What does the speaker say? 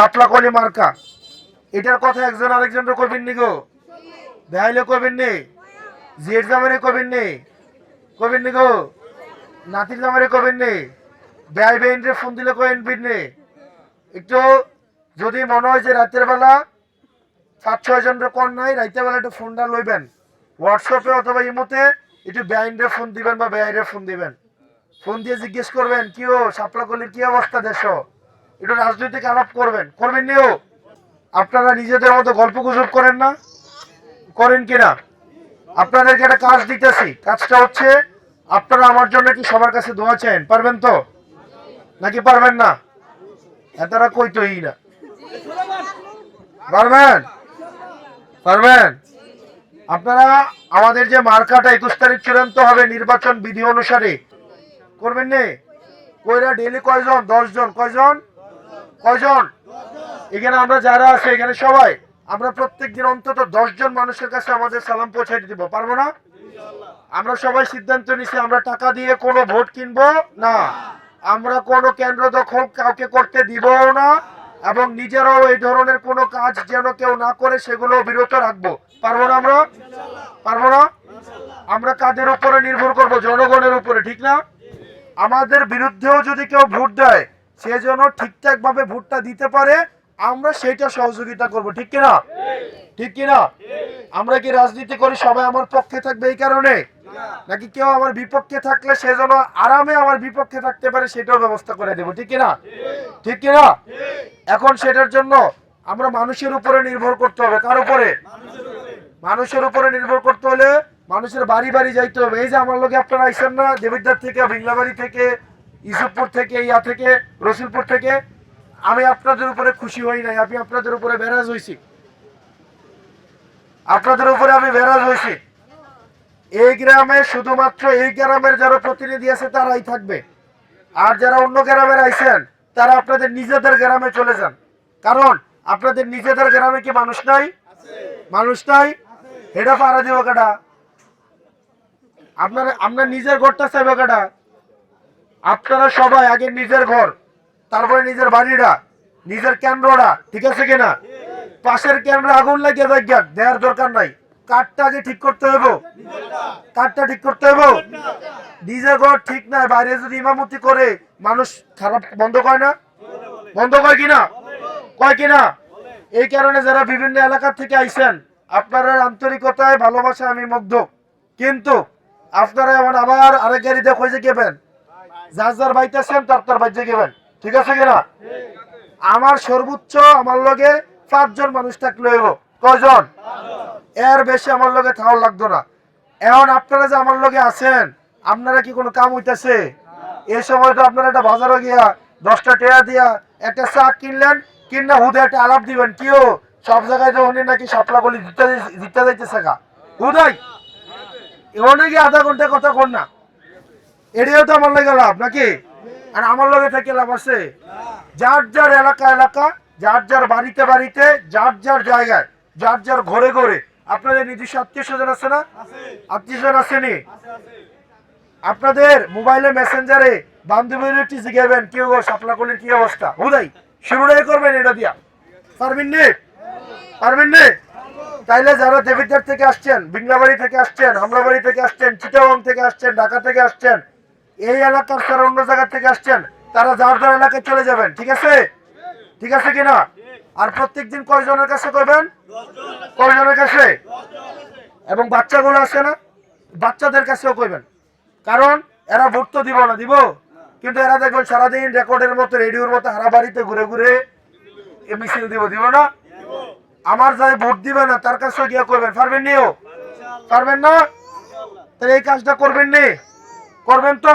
শাপলা কলি মার্কা। এটার কথা একজন আরেকজনের কবিন নি গো? দেখাইলে কবিন নি? জিয়ের জামারে কবিন নি? কবিন নি গো? নাতির জামারে কবিন নি? ব্যয় বেইনরে ফোন দিলে কইন বিন নি? একটু যদি মনে হয় যে রাতের বেলা সাত, ছয় জনের কন নাই রাতের বেলা একটু ফোনটা লইবেন। হোয়াটসঅ্যাপে অথবা ইমোতে একটু বেআইনরে ফোন দিবেন বা বেআইরে ফোন দিবেন। ফোন দিয়ে জিজ্ঞেস করবেন, কি ও, সাপলাকলির কি অবস্থা দেশ? একটু রাজনৈতিক আলাপ করবেন। করবেন নিও আপনারা নিজেদের মতো গল্প গুজব করেন না। করেন কিনা? আপনাদেরকে একটা কাজ দিতেছি। কাজটা হচ্ছে, আপনারা আমার জন্য কি সবার কাছে দোয়া চান পারবেন তো? নাকি পারবেন না? এতারা কইতই না। পারবেন? পারবেন? আপনারা আমাদের যে মার্কাটা একুশ তারিখ চূড়ান্ত হবে নির্বাচন বিধি অনুসারে, করবেন নে? কইরা ডেলি কয়জন? দশ জন কয়জন? কয়জন এখানে আমরা যারা আছে, এখানে সবাই, আমরা প্রত্যেক দিন অন্তত জন মানুষের কাছে আমাদের সালাম পৌঁছাই দিব, পারব না? আমরা সবাই সিদ্ধান্ত নিছি, আমরা টাকা দিয়ে কোনো ভোট কিনবো না। আমরা কোনো কেন্দ্র দখল কাউকে করতে দিব না, এবং নিজেরাও এই ধরনের কোনো কাজ যেন কেউ না করে, সেগুলো বিরত রাখব। পারব না আমরা? পারব না? আমরা কাদের উপরে নির্ভর করব? জনগণের উপরে, ঠিক না? আমাদের বিরুদ্ধেও যদি কেউ ভোট দেয় সে যেন ঠিকঠাক ভাবে ভোটটা দিতে পারে, আমরা সেটা সহযোগিতা করব, ঠিক কিনা? ঠিক কিনা? আমরা কি রাজনীতি করি, সবাই আমার পক্ষে থাকবে এই কারণে? নাকি কেউ আমার বিপক্ষে থাকলে সে যেন আরামে আমার বিপক্ষে থাকতে পারে, সেটাও ব্যবস্থা করে দেবো, ঠিক কিনা? ঠিক কিনা? এখন সেটার জন্য আমরা মানুষের উপরে নির্ভর করতে হবে, কার উপরে? মানুষের উপরে নির্ভর করতে হলে মানুষের বাড়ি বাড়ি যাইতে হবে। এই যে আমার লোকে আপনারা আইসেন না, দেবিদ্বার থেকে ভিংলাবাড়ি থেকে ইসুফপুর থেকে, ইয়া থেকে, রসুলপুর থেকে। আমি আপনাদের উপরে খুশি হই নাই, আমি আপনাদের উপরে বেরাজ হয়েছি আপনাদের উপরে আমি বেরাজ হয়েছি এই গ্রামে শুধুমাত্র এই গ্রামের যারা প্রতিনিধি আছে, তারাই থাকবে। আর যারা অন্য গ্রামের আইসেন তারা আপনাদের নিজেদের গ্রামে চলে যান। কারণ আপনাদের নিজেদের গ্রামে কি মানুষ নাই? মানুষ নাই? এটা পারা দিব কাটা। আপনার আপনার নিজের ঘরটা চাইবে কাটা। আপনারা সবাই আগে নিজের ঘর, তারপরে নিজের বাড়িটা, নিজের কেন্দ্রটা, ঠিক আছে কিনা? পাশের কেন্দ্র আগুন লাগিয়ে দেখ দেওয়ার দরকার নাই। কাঠটা আগে ঠিক করতে হবে কাঠটা ঠিক করতে হবে নিজের ঘর ঠিক নাই, বাইরে যদি ইমামতি করে, মানুষ খারাপ বন্ধ করে না? বন্ধ করে কিনা? কয় কিনা? এই কারণে যারা বিভিন্ন এলাকা থেকে আইছেন, আপনারা আন্তরিকতায় ভালোবাসায় আমি মুগ্ধ। কিন্তু আপনারা এমন আবার আরেক গাড়ি গাড়িতে খুঁজে গেবেন যার যার বাইতেছেন তার তার গেবেন ঠিক আছে কিনা? আমার সর্বোচ্চ আমার লগে পাঁচজন মানুষ থাকলে হইব। কয়জন? এর বেশি আমার লগে থাও লাগতো না। এখন আপনারা যে আমার লগে আছেন, আপনারা কি কোনো কাম হইতেছে? এই সময় তো আপনারা একটা বাজারে গিয়া দশটা টেয়া দিয়া একটা চা কিনলেন, কিনা হুদে একটা আলাপ দিবেন। কিও সব জায়গায় তো উনি নাকি সাপলা বলি দিতে দিতে যাইতেছে গা। হুদাই! এমন কি আধা ঘণ্টা কথা কর না। এটাও তো আমার লাগে লাভ নাকি? আর আমার লগে থেকে লাভ আছে? যার যার এলাকা এলাকা, যার যার বাড়িতে বাড়িতে, যার যার জায়গায়, যার যার ঘরে ঘরে। আপনাদের নিজস্ব আত্মীয় স্বজন আছে না? আত্মীয় স্বজন আসেনি? আপনাদের মোবাইলে মেসেঞ্জারে বান্ধবীর একটি জিগাবেন কেউ সাপলা করলেন কি অবস্থা? হুদাই, শুরুটাই করবেন এটা দিয়া। পারবেন নে? পারবেন নে? তাইলে যারা দেবিদ্বার থেকে আসছেন, বিংলাবাড়ি থেকে আসছেন, হামলাবাড়ি থেকে আসছেন, চিটাগং থেকে আসছেন, ঢাকা থেকে আসছেন এই এলাকার স্যার অন্য জায়গা থেকে আসছেন, তারা যার যার এলাকায় চলে যাবেন, ঠিক আছে? ঠিক আছে কিনা? আর প্রত্যেকদিন কয়জনের কাছে করবেন কয়জনের কাছে? এবং বাচ্চাগুলো আছে না? বাচ্চাদের কাছেও করবেন কারণ এরা ভোট তো দিব না, দিব। কিন্তু এরা দেখবেন সারাদিন রেকর্ডের মতো, রেডিওর মতো হারা বাড়িতে ঘুরে ঘুরে মিছিল দিব দিব না? আমার যাই ভোট দিবে না, তার কাছে গিয়ে করবেন পারবেন নিও পারবেন না? তাহলে এই কাজটা করবেন নি? করবেন তো